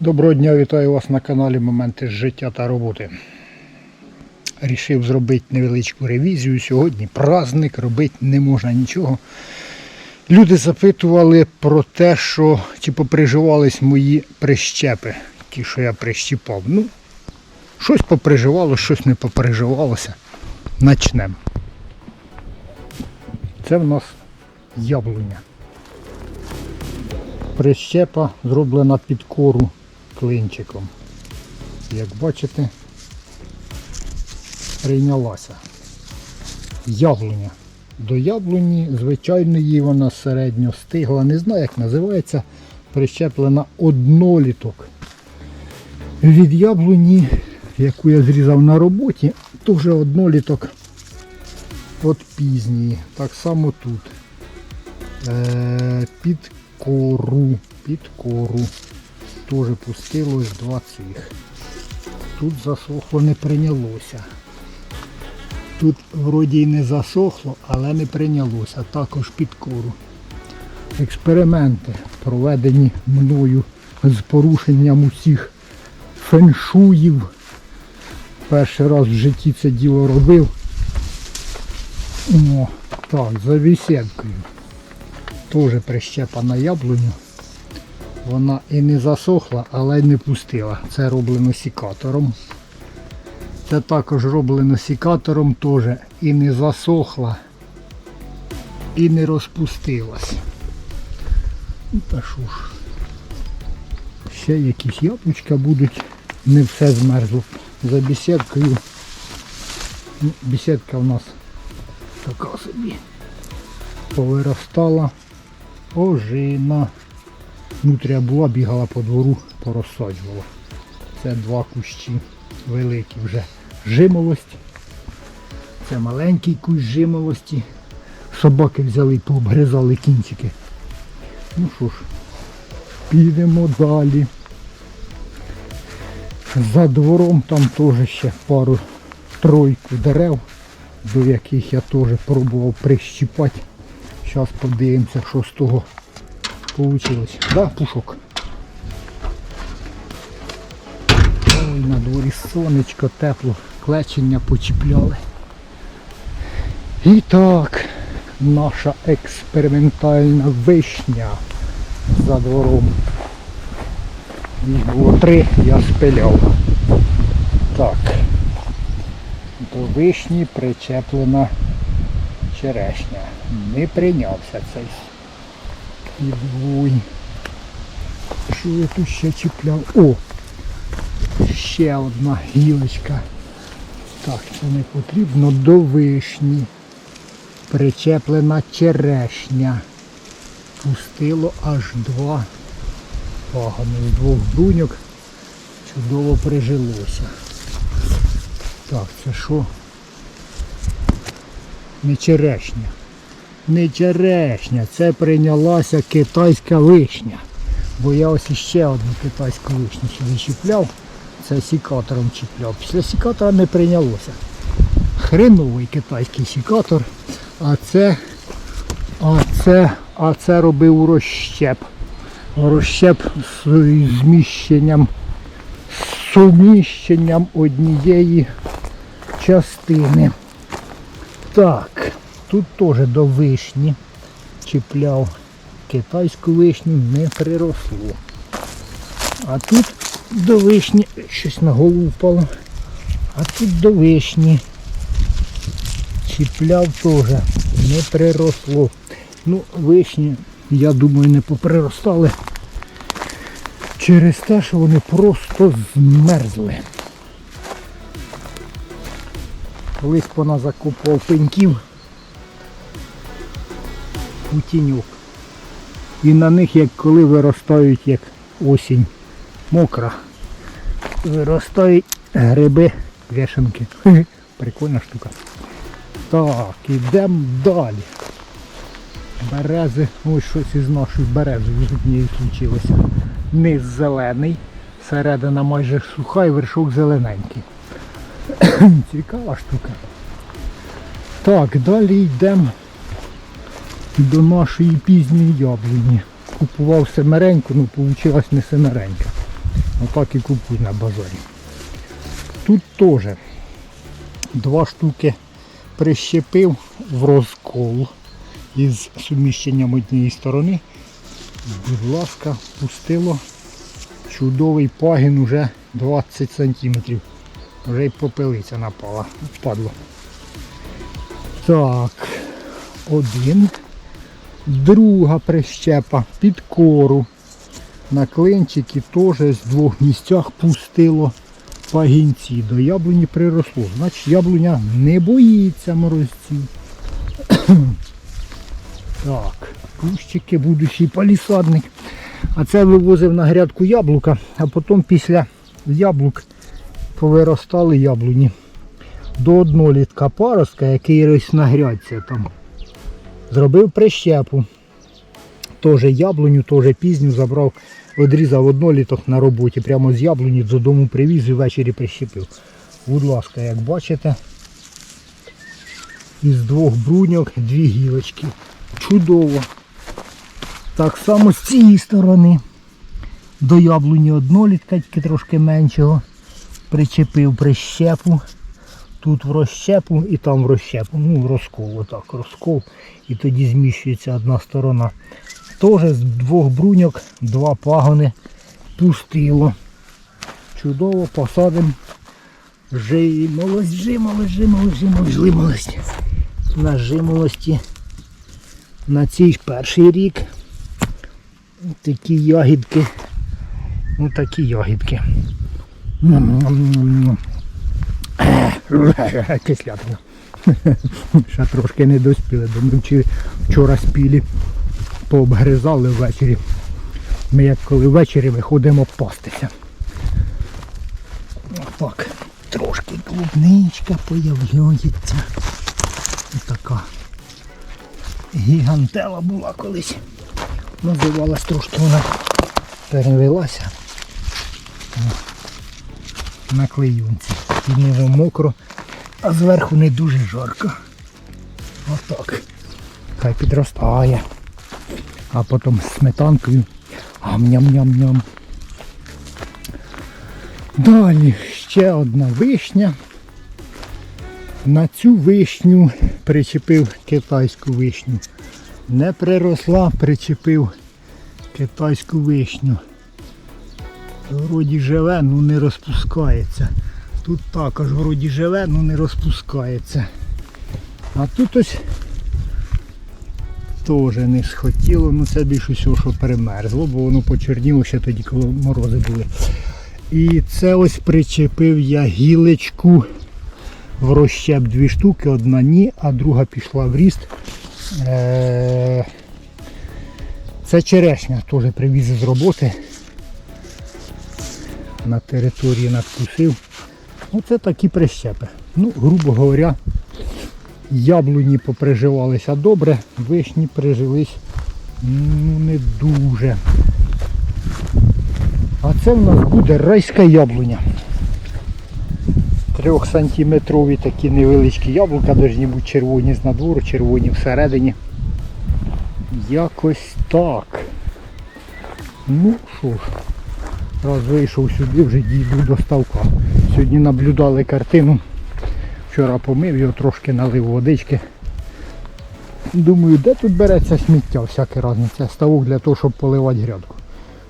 Доброго дня, вітаю вас на каналі Моменти з життя та роботи. Рішив зробити невеличку ревізію. Сьогодні праздник, робити не можна нічого. Люди запитували про те, що чи поприживались мої прищепи, ті, що я прищіпав. Ну, щось поприживало, щось не поприживалося. Начнемо. Це в нас яблуня. Прищепа зроблена під кору клинчиком. Як бачите, прийнялася. Яблуня. До яблуні, звичайної, вона середньо стигла. Не знаю, як називається. Прищеплена одноліток. Від яблуні, яку я зрізав на роботі, теж одноліток от пізньої. Так само тут. Е, під кору. Під кору. Теж пустилось два цих. Тут засохло не прийнялося. Тут вроді й не засохло, але не прийнялося. Також під кору. Експерименти проведені мною з порушенням усіх феншуїв. Перший раз в житті це діло робив. О, так, за вісєткою. Теж прищепа на яблуню. Вона і не засохла, але й не пустила. Це роблено сікатором. Це також роблено сікатором теж і не засохла, і не розпустилась. Ну та що ж. Ще якісь яблучка будуть, не все змерзло. За бесідкою. Ну, Бесідка в нас така собі. Повиростала ожина. Внутря була, бігала по двору, порозсаджувала. Це два кущі великі вже жимолості. Це маленький кущ жимолості. Собаки взяли і пообгризали кінчики. Ну що ж, підемо далі. За двором там теж ще пару тройку дерев, до яких я теж пробував прищіпати. Зараз подивимося, що з того вийшло. Да, пушок? Ой, на дворі сонечко, тепло, клечення почіпляли. І так, наша експериментальна вишня за двором. Їх було три, я спиляв. Так. До вишні причеплена черешня. Не прийнявся цей підвой. Що я тут ще чіпляв? О! Ще одна гілочка. Так, це не потрібно до вишні. Причеплена черешня. Пустило аж два пагони з двох бруньок. Чудово прижилося. Так, це що? Не черешня. Не черешня, це прийнялася китайська вишня. Бо я ось іще одну китайську вишню сюди чіпляв. Це сікатором чіпляв. Після сікатора не прийнялося. Хреновий китайський сікатор. А це, а це, а це робив розщеп. Розщеп з зміщенням, з суміщенням однієї частини. Так, тут теж до вишні чіпляв. Китайську вишню не приросло. А тут до вишні щось на голову впало. А тут до вишні чіпляв теж, не приросло. Ну, вишні, я думаю, не поприростали через те, що вони просто змерзли. Колись вона закопував пеньків у. І на них, як коли виростають, як осінь мокра, виростають гриби вішенки. Прикольна штука. Так, ідемо далі. Берези, ось щось із нашої берези з однією случилося. Низ зелений, середина майже суха і вершок зелененький. Цікава штука. Так, далі йдемо до нашої пізньої яблуні. Купував семереньку, ну вийшла не семеренька. Отак і купуй на базарі. Тут теж два штуки прищепив в розкол із суміщенням однієї сторони. Будь ласка, пустило. Чудовий пагін уже 20 сантиметрів. Вже й попелиця напала. Впадло. Так, один. Друга прищепа під кору. На клинчики теж з двох місцях пустило пагінці. До яблуні приросло. Значить яблуня не боїться морозців. так, кущики, будущий палісадник. А це вивозив на грядку яблука, а потім після яблук повиростали яблуні. До однолітка паростка, який рос на грядці там. Зробив прищепу. Теж яблуню, теж пізню забрав, одрізав одноліток на роботі, прямо з яблуні додому привіз і ввечері прищепив. Будь ласка, як бачите, із двох бруньок дві гілочки. Чудово. Так само з цієї сторони. До яблуні однолітка, тільки трошки меншого. Причепив прищепу. Тут в розщепу і там в розщепу. Ну, в розкол, отак, розкол. І тоді зміщується одна сторона. Теж з двох бруньок два пагони пустило. Чудово посадимо. Жимолость, жимолость, жимолость, жимолость, жимолость. На жимолості на цей перший рік. Такі ягідки. Ну такі ягідки. М-м-м. Кислятина. Ще трошки не доспіли, бо ми вчора спілі, пообгризали ввечері. Ми як коли ввечері виходимо пастися. Так, трошки клубничка появляється. Така гігантела була колись. Називалась трошки вона перевелася на клеюнці. Під мокро, а зверху не дуже жарко. Отак. Хай підростає. А потім сметанкою. Ам-ням-ням-ням. Далі ще одна вишня. На цю вишню причепив китайську вишню. Не приросла, причепив китайську вишню. Вроді живе, ну не розпускається. Тут також вроді живе, ну не розпускається. А тут ось теж не схотіло, ну це більше всього, що перемерзло, бо воно почерніло ще тоді, коли морози були. І це ось причепив я гілечку в розщеп дві штуки, одна ні, а друга пішла в ріст. Е, Це черешня, теж привіз з роботи. На території надкусив. Оце такі прищепи. Ну, грубо говоря, яблуні поприживалися добре, вишні прижились ну, не дуже. А це в нас буде райська яблуня. Трьохсантиметрові такі невеличкі яблука, повинні бути червоні з надвору, червоні всередині. Якось так. Ну що ж, раз вийшов сюди, вже дійду до ставка. Сьогодні наблюдали картину. Вчора помив його, трошки налив водички. Думаю, де тут береться сміття всяке разне. Це ставок для того, щоб поливати грядку.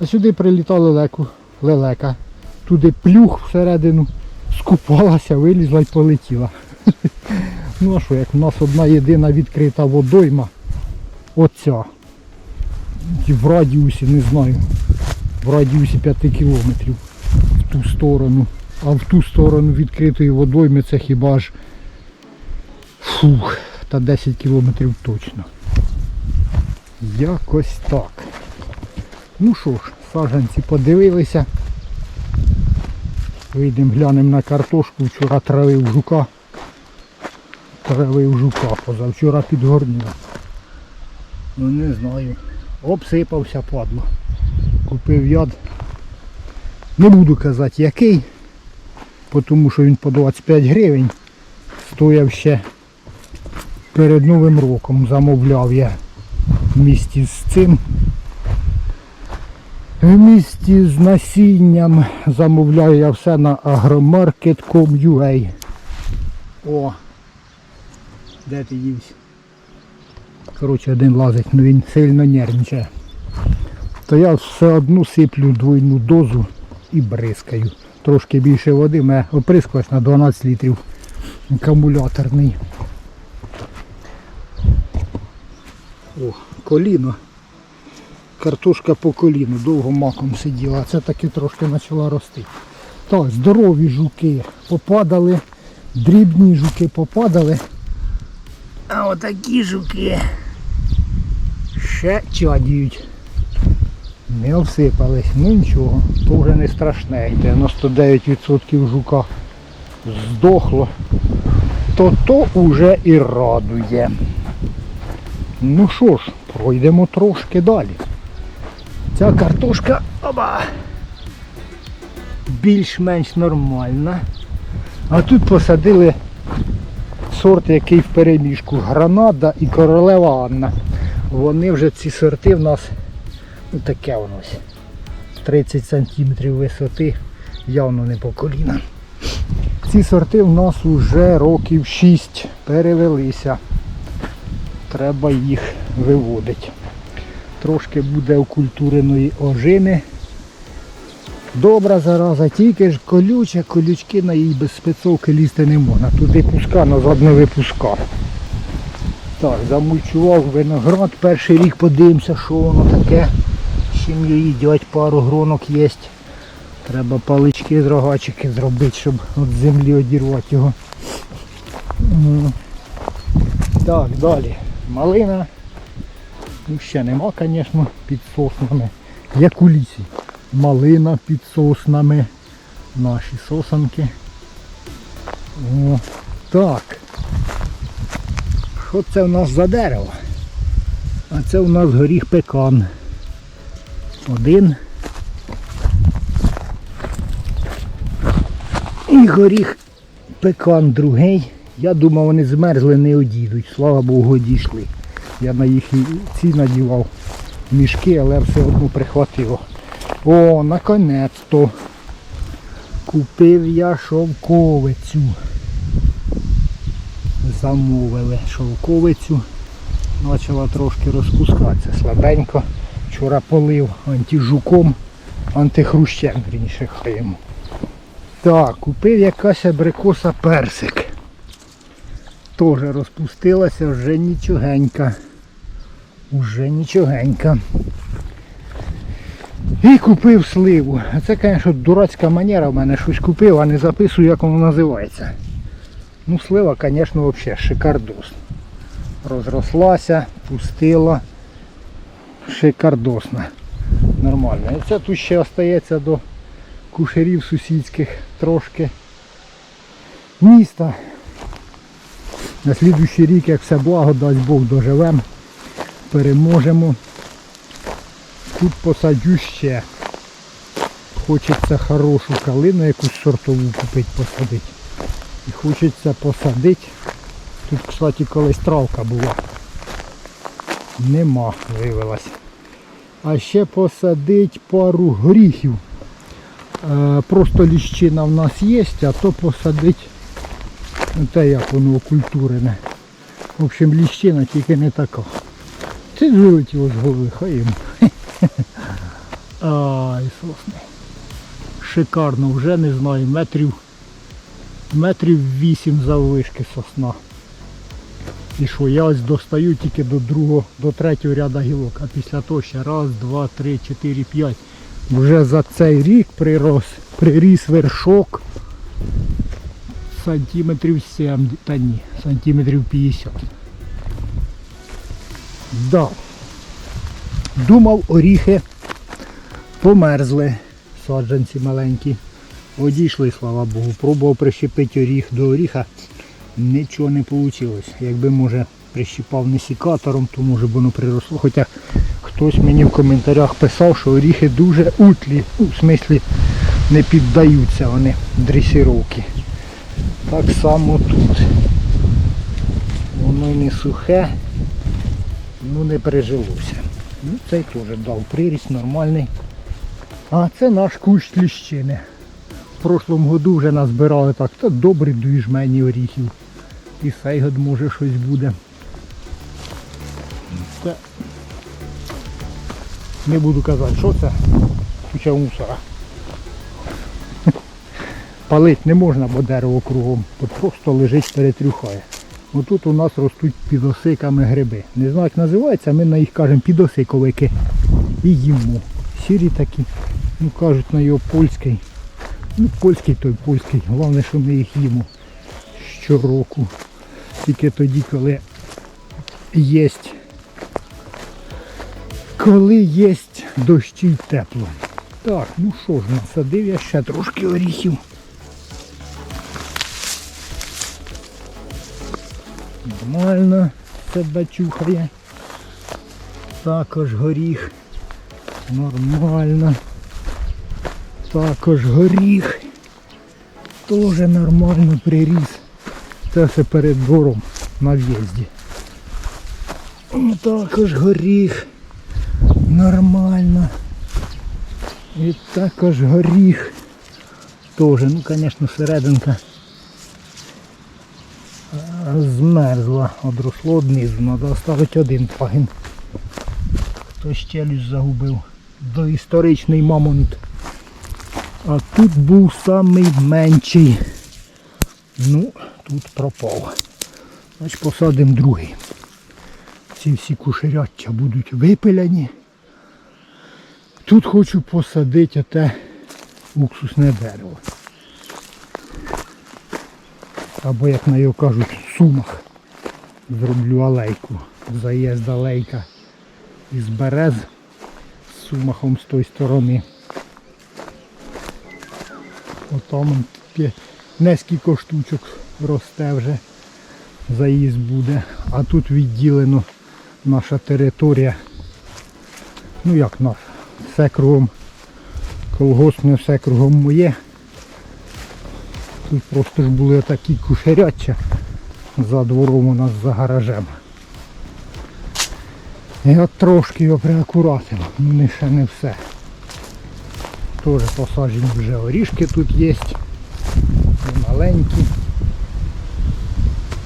А сюди прилітала лелеку, лелека. Туди плюх всередину, скупалася, вилізла і полетіла. Ну а що, як в нас одна єдина відкрита водойма, оця. В радіусі, не знаю, в радіусі 5 кілометрів в ту сторону. А в ту сторону відкритої водойми це хіба ж фух, та 10 кілометрів точно. Якось так. Ну що ж, саджанці подивилися. Вийдемо глянемо на картошку. Вчора травив жука. Травив жука, позавчора підгорнув. Ну не знаю. Обсипався падло. Купив яд. Не буду казати який, тому що він по 25 гривень. Стояв ще перед Новим роком. Замовляв я в місті з цим. В місті з насінням замовляю я все на agromarket.com.ua О! Де ти дівся? Коротше, один лазить, ну він сильно нервничає. То я все одну сиплю двойну дозу і бризкаю. Трошки більше води, у мене оприскувач на 12 літрів акумуляторний. О, коліно. Картошка по коліну, довго маком сиділа, а це таки трошки почала рости. Так, здорові жуки попадали, дрібні жуки попадали. А отакі жуки ще чадіють. Не обсипались, ну нічого, то вже не страшне. 99% жука здохло, то то уже і радує. Ну що ж, пройдемо трошки далі. Ця картошка оба, більш-менш нормальна. А тут посадили сорт, який в переміжку Гранада і королева Анна. Вони вже ці сорти в нас таке воно ось. 30 см висоти, явно не по коліна. Ці сорти в нас вже років 6 перевелися. Треба їх виводити. Трошки буде окультуреної ожини. Добра зараза, тільки ж колюча, колючки на їй без спецовки лізти не можна. Туди пуска, назад не випуска. Так, замульчував виноград, перший рік подивимося, що воно таке. Чим їдять, пару гронок є. Треба палички з рогачики зробити, щоб від землі одірвати його. Так, далі. Малина. Ну, ще нема, звісно, під соснами. Як у лісі. Малина під соснами. Наші сосанки. О, так. Що це в нас за дерево? А це у нас горіх пекан. Один. І горіх пекан другий. Я думав, вони змерзли, не одійдуть. Слава Богу, дійшли. Я на їхні ці надівав мішки, але все одно прихватило. О, наконець-то. Купив я шовковицю. Замовили шовковицю. Почала трошки розпускатися слабенько. Вчора полив антижуком, антихрущем, вірніше хаємо. Так, купив якась абрикоса персик. Теж розпустилася, вже нічогенька. Уже нічогенька. І купив сливу. А це, звісно, дурацька манера в мене щось купив, а не записую, як воно називається. Ну, слива, звісно, взагалі шикардос. Розрослася, пустила. Шикардосна. Нормально. І це тут ще остається до кушерів сусідських трошки міста. На слідуючий рік, як все благо, дасть Бог доживемо, переможемо. Тут посаджу ще. Хочеться хорошу калину, якусь сортову купити, посадити. І хочеться посадити. Тут, кстати, колись травка була. Нема, виявилась. А ще посадить пару горіхів. Е, Просто ліщина в нас є, а то посадить ну, те як воно окультурене. В общем, ліщина тільки не така. Це ж вилетіло з голови, хай йому. Ай, сосни. Шикарно, вже не знаю, метрів метрів вісім заввишки сосна. І що, я ось достаю тільки до другого, до третього ряда гілок, а після того ще раз, два, три, чотири, п'ять. Вже за цей рік прирос, приріс вершок сантиметрів 7, та ні, сантиметрів 50. Да. Думав, оріхи померзли, саджанці маленькі. Одійшли, слава Богу. Пробував прищепити оріх до оріха. Нічого не вийшло. Якби може прищіпав не сікатором, то може б воно приросло. Хоча хтось мені в коментарях писав, що оріхи дуже утлі, у смислі не піддаються вони дресіровки. Так само тут. Воно не сухе, ну не пережилося. Ну цей теж дав приріст нормальний. А це наш кущ ліщини. В прошлому году вже назбирали так, та добрі дві жмені оріхів. І цей год може щось буде. Це... Не буду казати, що це. Куча мусора. Палить не можна, бо дерево кругом. От просто лежить перетрюхає. Отут у нас ростуть підосиками гриби. Не знаю, як називається, ми на їх кажемо підосиковики. І їмо. Сірі такі. Ну кажуть на його польський. Ну, польський той польський. Головне, що ми їх їмо щороку. Тільки тоді, коли є. Коли є дощі й тепло. Так, ну що ж, насадив я ще трошки оріхів. Нормально себе чухає. Також горіх. Нормально. Також горіх. Тоже нормально приріс. Це все перед двором на в'їзді. Також горіх. Нормально. І також горіх. Тоже, ну звісно, серединка змерзла, одросло знизу, треба оставити один пагін. Хтось челюсть загубив. Доісторичний мамонт. А тут був самий менший. Ну, тут пропав. Значить посадимо другий. Ці всі кушеряча будуть випиляні. Тут хочу посадити оте уксусне дерево. Або, як на його кажуть, сумах. Зроблю алейку. Заїзд алейка із берез з сумахом з тої сторони. Отам нескільки штучок росте вже. Заїзд буде. А тут відділено наша територія. Ну як наша? Все кругом колгоспне, все кругом моє. Тут просто ж були отакі кушеряча за двором у нас за гаражем. Я трошки його приакуратив, ну не ще не все. Теж посаджені вже орішки тут є. І маленькі.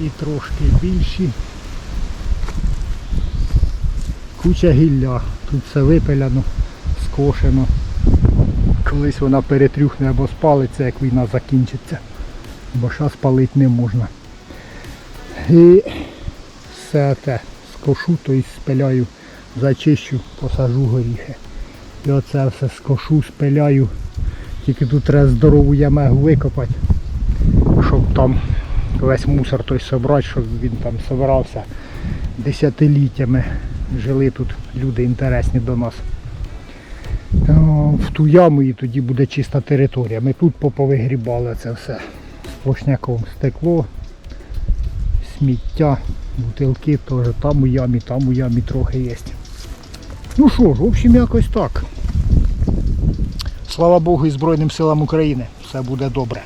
І трошки більші. Куча гілля. Тут все випиляно, скошено. Колись вона перетрюхне або спалиться, як війна закінчиться. Бо зараз палити не можна. І все те скошу, то й спиляю, зачищу, посажу горіхи. І оце все скошу, спиляю. Тільки тут треба здорову ямегу викопати, щоб там весь мусор той собрати, щоб він там собирався десятиліттями. Жили тут люди інтересні до нас. В ту яму і тоді буде чиста територія. Ми тут поповигрібали це все. Сплошняком стекло, сміття, бутилки теж там у ямі, там у ямі трохи є. Ну що ж, в общем, якось так. Слава Богу і Збройним силам України. Все буде добре.